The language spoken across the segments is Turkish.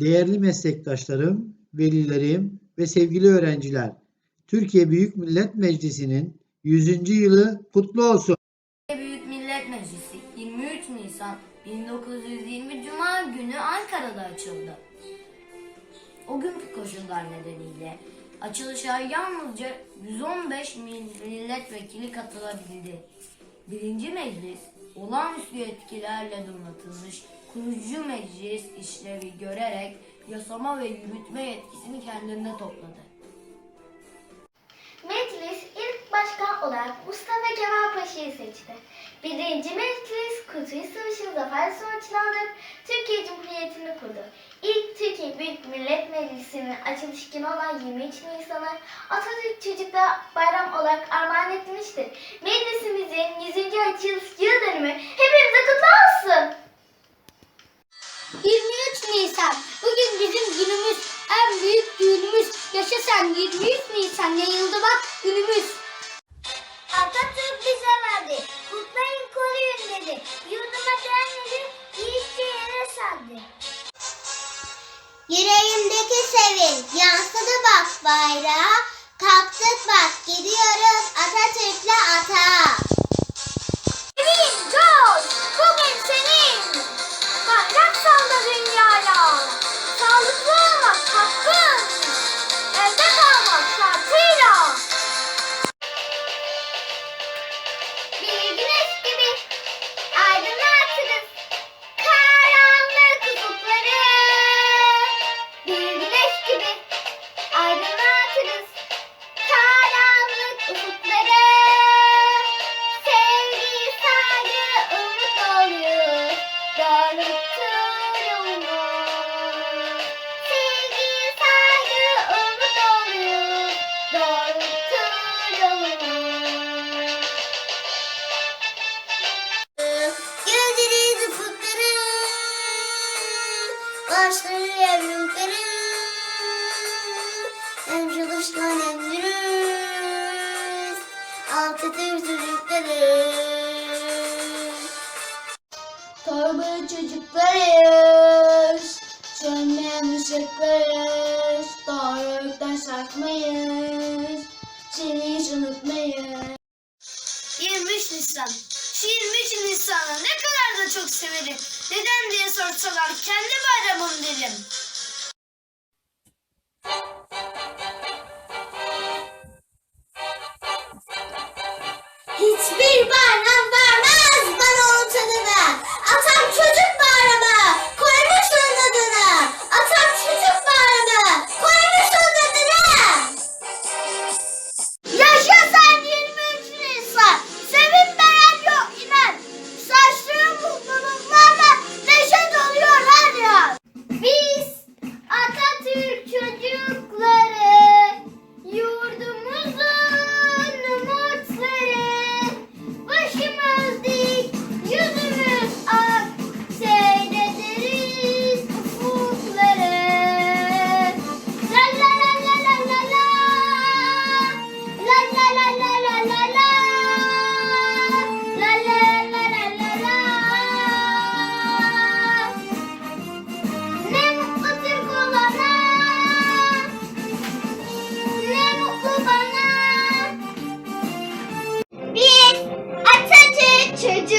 Değerli meslektaşlarım, velilerim ve sevgili öğrenciler, Türkiye Büyük Millet Meclisi'nin 100. yılı kutlu olsun. Türkiye Büyük Millet Meclisi 23 Nisan 1920 Cuma günü Ankara'da açıldı. O günkü koşullar nedeniyle açılışa yalnızca 115 milletvekili katılabildi. Birinci meclis olağanüstü yetkilerle donatılmış kurucu meclis işlevi görerek yasama ve yürütme yetkisini kendinde topladı. Meclis ilk başkan olarak Mustafa Kemal Paşa'yı seçti. Birinci Meclis Kurtuluş Savaşı'nın zafer sonuçlandırıp Türkiye Cumhuriyeti'ni kurdu. İlk Türkiye Büyük Millet Meclisi'nin açılış günü olan 23 Nisan'ı Atatürk Çocuklar Bayram olarak armağan etmiştir. Meclisimizin 100. açılış yıl dönümü hepimize kutlu olsun. 23 Nisan. Bugün bizim günümüz. En büyük düğünümüz. Yaşa sen 23 Nisan. Yayıldı bak günümüz. Atatürk bize verdi. Kutlayın koruyun dedi. Yurduma dönmedi. Yiğitçe yere serdi. Yüreğimdeki sevinç yansıdı bak bayrağa. Kalktık bak gidiyoruz Atatürk'le ata. Senin George, taşları evlukları Hemşe dıştan emdürüz Altı tür çocukları Torba çocuklarız Çönmeyen ışıklarız Doğruluktan şartmayız Seni hiç unutmayız 23 Nisan. Şu 23 Nisan'ı ne kadar da çok severim. Neden diye sorsalar kendi bayramım derim. Hiçbir bayram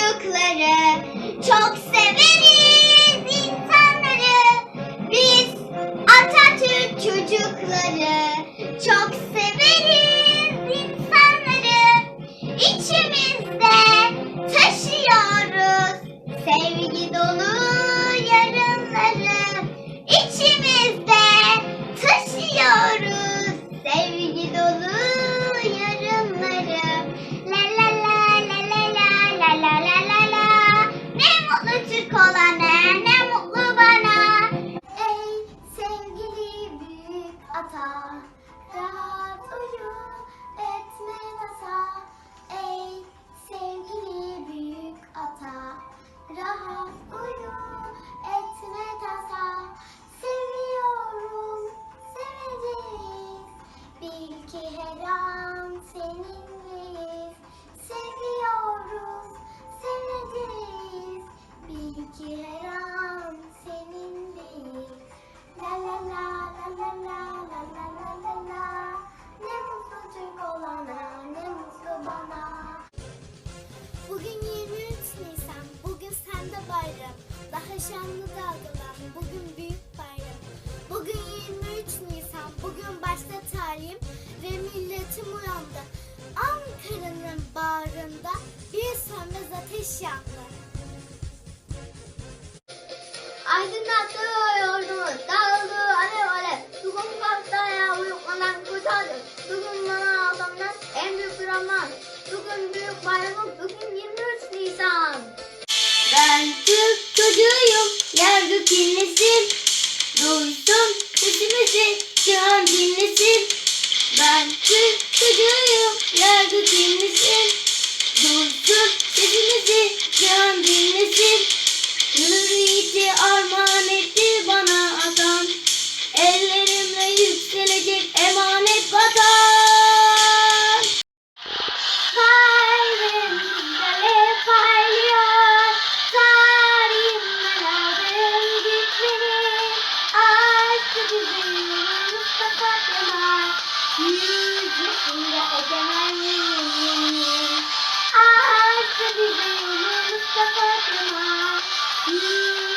çocukları rahat uyu etme tasa. Ey sevgili büyük ata, rahat uyu etme tasa. geçiş yaptı. Aydınlattı yolunu, dağıldı alev alev. Tukum kalktı ayağa uyukmadan kurtardı. Bana adamdan en büyük drama. Tukum büyük bayramı, bugün 23 Nisan. Ben Türk çocuğuyum, yer gök inlesin. Duydum sesimizi, cihan dinlesin. Ben Türk çocuğuyum, yer gök inlesin. Duydum sesimizi, cihan dinlesin. Hürriyeti armağan etti bana atan. Ellerimle yükselecek emanet vatan. Kalbimde parlıyor Tarihimden aldığım güçleri Aşkı bizim Mustafa Kemal Yüz yaşında egemenliğimiz Aşkı bizim Mustafa Kemal Yüz yaşında egemenliğimiz